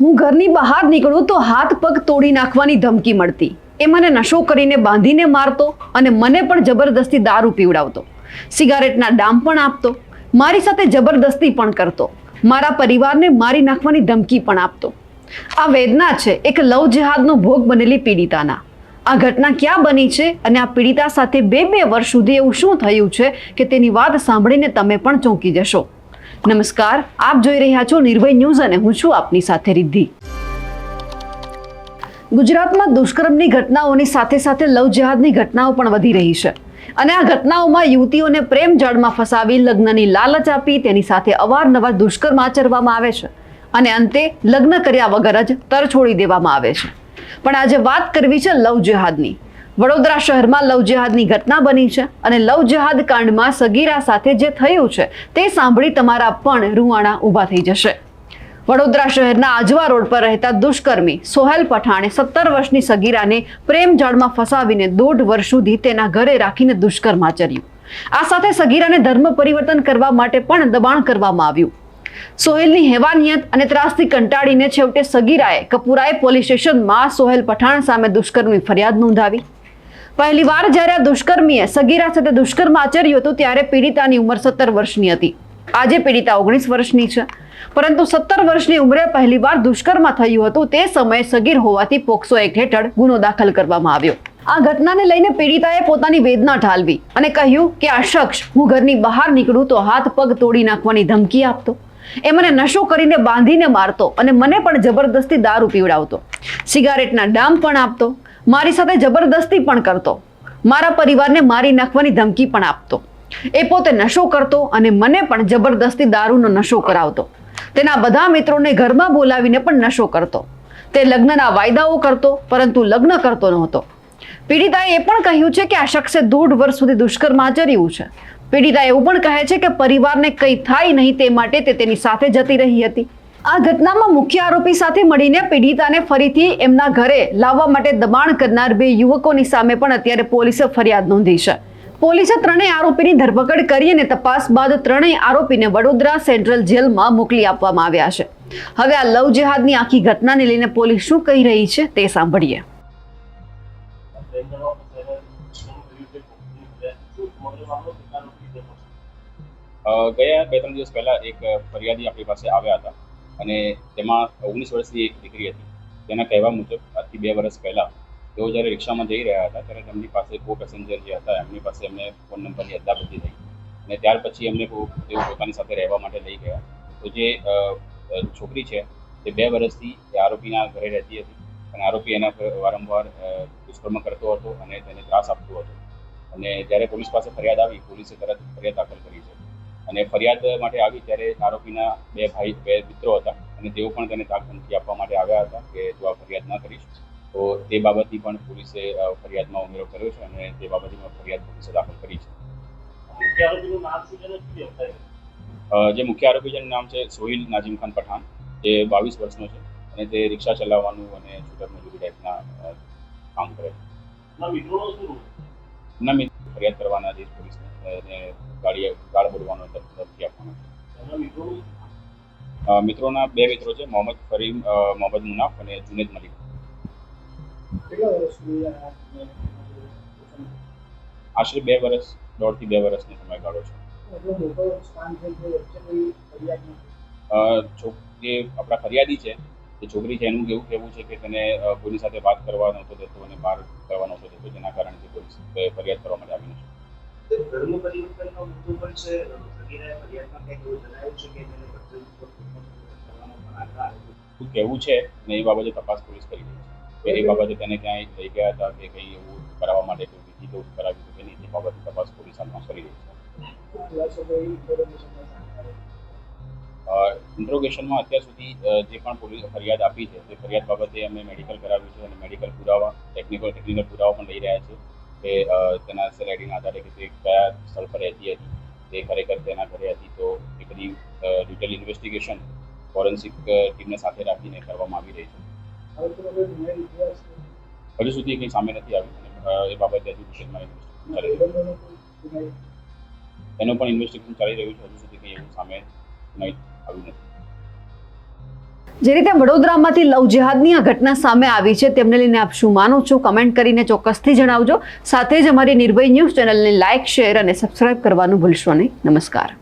હું ઘરની બહાર નીકળું તો હાથ પગ તોડી નાખવાની ધમકી મળતી. એ મને નશો કરીને બાંધીને મારતો અને મને પણ જબરદસ્તી દારૂ પીવડાવતો. સિગારેટના ડામ પણ આપતો. મારી સાથે જબરદસ્તી પણ કરતો. મારા પરિવારને મારી નાખવાની ધમકી પણ આપતો. આ વેદના છે એક લવ જેહાદનો ભોગ બનેલી પીડિતાના. આ ઘટના ક્યાં બની છે અને આ પીડિતા સાથે બે બે વર્ષ સુધી એવું શું થયું છે કે તેની વાત સાંભળીને તમે પણ ચોંકી જશો? નમસ્કાર, આપ જોઈ રહ્યા છો નિર્ભય ન્યૂઝ અને હું છું આપની સાથે રિદ્ધિ. ગુજરાતમાં દુષ્કર્મની ઘટનાઓની સાથે સાથે લવ જેહાદની ઘટનાઓ પણ વધી રહી છે. અને આ ઘટનાઓમાં યુવતીઓને પ્રેમ જાળમાં ફસાવી, લગ્નની લાલચ આપી, તેની સાથે અવારનવાર દુષ્કર્મ આચરવામાં આવે છે. અને અંતે લગ્ન કર્યા વગર જ તર છોડી દેવામાં આવે છે. પણ આજે વાત કરવી છે લવ જેહાદની વડોદરા શહેરમાં લવ જેહાદની ઘટના બની છે અને લવ જેહાદ કાંડમાં સગીરા સાથે જે થયું છે, તે સાંભળી તમારા પણ રૂવાણા ઊભા થઈ જશે. વડોદરા શહેરના આજવા રોડ પર રહેતા દુષ્કર્મી સોહેલ પઠાણે સત્તર વર્ષની સગીરાને પ્રેમ જાળમાં ફસાવીને દોઢ વર્ષ સુધી તેના ઘરે રાખીને દુષ્કર્મ આચર્યું. આ સાથે સગીરાને ધર્મ પરિવર્તન કરવા માટે પણ દબાણ કરવામાં આવ્યું. સોહેલની હેવાનિયત અને ત્રાસથી કંટાળીને છેવટે સગીરાએ કપૂરાએ પોલીસ સ્ટેશનમાં સોહેલ પઠાણ સામે દુષ્કર્મની ફરિયાદ નોંધાવી. પહેલીવાર જ્યારે આ દુષ્કર્મીએ સગીરા સાથે દુષ્કર્મ આચર્યું હતું, ત્યારે પીડિતાની ઉંમર સત્તર વર્ષની હતી. આજે પીડિતા ઓગણીસ વર્ષની છે. પરંતુ સત્તર વર્ષની ઉંમરે પહેલીવાર દુષ્કર્મ થયું હતું. તે સમયે સગીર હોવાથી પોક્સો એક્ટ હેઠળ ગુનો દાખલ કરવામાં આવ્યો. આ ઘટનાને લઈને પીડિતાએ પોતાની વેદના ઠાલવી અને કહ્યું કે, આ શખ્સ, હું ઘરની બહાર નીકળું તો હાથ પગ તોડી નાખવાની ધમકી આપતો. એ મને નશો કરીને બાંધીને મારતો અને મને પણ જબરદસ્તી દારૂ પીવડાવતો. સિગારેટના ડામ પણ આપતો. મારી સાથે જબરદસ્તી પણ કરતો. મારા પરિવારને મારી નાખવાની ધમકી પણ આપતો. એ પોતે નશો કરતો અને મને પણ જબરદસ્તી દારૂનો નશો કરાવતો. તેના બધા મિત્રોને ઘરમાં બોલાવીને પણ નશો કરતો. તે લગ્નના વાયદાઓ કરતો, પરંતુ લગ્ન કરતો નહોતો. પીડિતાએ એ પણ કહ્યું છે કે આ શખ્સે દોઢ વર્ષ સુધી દુષ્કર્મ આચર્યું છે. પીડિતા એવું પણ કહે છે કે પરિવારને કંઈ થાય નહીં તે માટે તે તેની સાથે જતી રહી હતી. આ ઘટનામાં મુખ્ય આરોપી સાથે મળીને પીડિતાને ફરીથી એમના ઘરે લાવવા માટે દબાણ કરનાર બે યુવકોની સામે પણ અત્યારે પોલીસે ફરિયાદ નોંધી છે. પોલીસે ત્રણેય આરોપીની ધરપકડ કરી અને તપાસ બાદ ત્રણેય આરોપીને વડોદરા સેન્ટ્રલ જેલમાં મોકલી આપવામાં આવ્યા છે. હવે આ લવ જેહાદની આખી ઘટનાને લઈને પોલીસ શું કહી રહી છે તે સાંભળીએ. ગયા બે ત્રણ દિવસ પહેલા એક ફરિયાદી આપણી પાસે આવ્યા હતા. અને તેમાં ઓગણીસ વર્ષની એક દીકરી હતી. તેના કહેવા મુજબ, આજથી બે વર્ષ પહેલાં તેઓ જ્યારે રિક્ષામાં જઈ રહ્યા હતા, ત્યારે તેમની પાસે કો પેસેન્જર જે હતા, એમની પાસે એમને ફોન નંબરની અદલાબદલી થઈ. અને ત્યાર પછી એમને તેઓ પોતાની સાથે રહેવા માટે લઈ ગયા. તો જે છોકરી છે, તે બે વર્ષથી એ આરોપીના ઘરે રહેતી હતી. અને આરોપી એના વારંવાર દુષ્કર્મ કરતો હતો અને તેને ત્રાસ આપતો હતો. અને જ્યારે પોલીસ પાસે ફરિયાદ આવી, પોલીસે તરત ફરિયાદ દાખલ કરી છે. અને ફરિયાદ માટે આવી ત્યારે આરોપીના બે ભાઈ બે મિત્રો હતા અને તેઓ પણ તેને તાક ધમકી આપવા માટે આવ્યા હતા કે જો આ ફરિયાદ ન કરીશ. તો તે બાબતની પણ પોલીસે ફરિયાદમાં ઉમેરો કર્યો છે અને તે બાબતની ફરિયાદ પોલીસે દાખલ કરી છે. જે મુખ્ય આરોપી જેનું નામ છે સોહિલ નાજીમ ખાન પઠાણ. જે બાવીસ વર્ષનો છે અને તે રિક્ષા ચલાવવાનું અને છૂટક મજૂરી ટાઈપના કામ કરે છે. મિત્રો ફરિયાદ કરવાના જે પોલીસને ગાડી ગાળ બોલવાનો ધમકી આપવાનો. મિત્રોનું બે મિત્રો છે, મોહમ્મદ ફરીમ મોહમ્મદ મુનાફ અને જુનેદ મલિક. આશરે બે વર્ષ દોઢથી બે વર્ષનો સમયગાળો છે. જે આપણા ફરિયાદી છે, એ છોકરી છે, એનું એવું કહેવું છે કે તેને કોઈની સાથે વાત કરવા નહોતો દેતો અને બહાર કરવા નહોતો દેતો જેના કારણે પોલીસ ફરિયાદ કરવા માટે ધર્મ પરિવર્તનનો મુદ્દો પણ છે. સગીરાએ શું કહેવું છે? ને એ બાબતે તપાસ પોલીસ કરી રહી છે. એ બાબતે તેને ક્યાંય લઈ ગયા હતા કે કંઈ એવું કરાવવા માટે કોઈ વિધિ તો કરાવ્યું હતું કે નહીં? એ બાબતે તપાસ પોલીસ હાલમાં કરી રહી છે. ઇન્ટ્રોગેશનમાં અત્યાર સુધી જે પણ પોલીસ ફરિયાદ આપી છે, તે ફરિયાદ બાબતે અમે મેડિકલ કરાવ્યું છે અને મેડિકલ પુરાવા ટેકનિકલ ટેકનિકલ પુરાવા પણ લઈ રહ્યા છે કે તેના સેલેરીના આધારે કે તે કયા સ્થળ પર રહેતી હતી, તે ખરેખર તેના ઘરે હતી તો એ બધી ડિટેલ ઇન્વેસ્ટિગેશન ફોરેન્સિક ટીમને સાથે રાખીને કરવામાં આવી રહી છે. તો હજુ સુધી કંઈ સામે નથી આવ્યું એ બાબતે હજુ વિશેષમાં એનું પણ ઇન્વેસ્ટિગેશન ચાલી રહ્યું છે. હજુ સુધી કંઈ એવું સામે નહીં આવ્યું નથી. જે રીતે વડોદરામાંથી લવ જેહાદની આ ઘટના સામે આવી છે, તેમને લઈને આપ શું માનો છો? કમેન્ટ કરીને ચોક્કસથી જણાવજો. સાથે જ અમારી નિર્ભય ન્યૂઝ ચેનલને લાઇક શેર અને સબસ્ક્રાઇબ કરવાનું ભૂલશો નહીં. નમસ્કાર.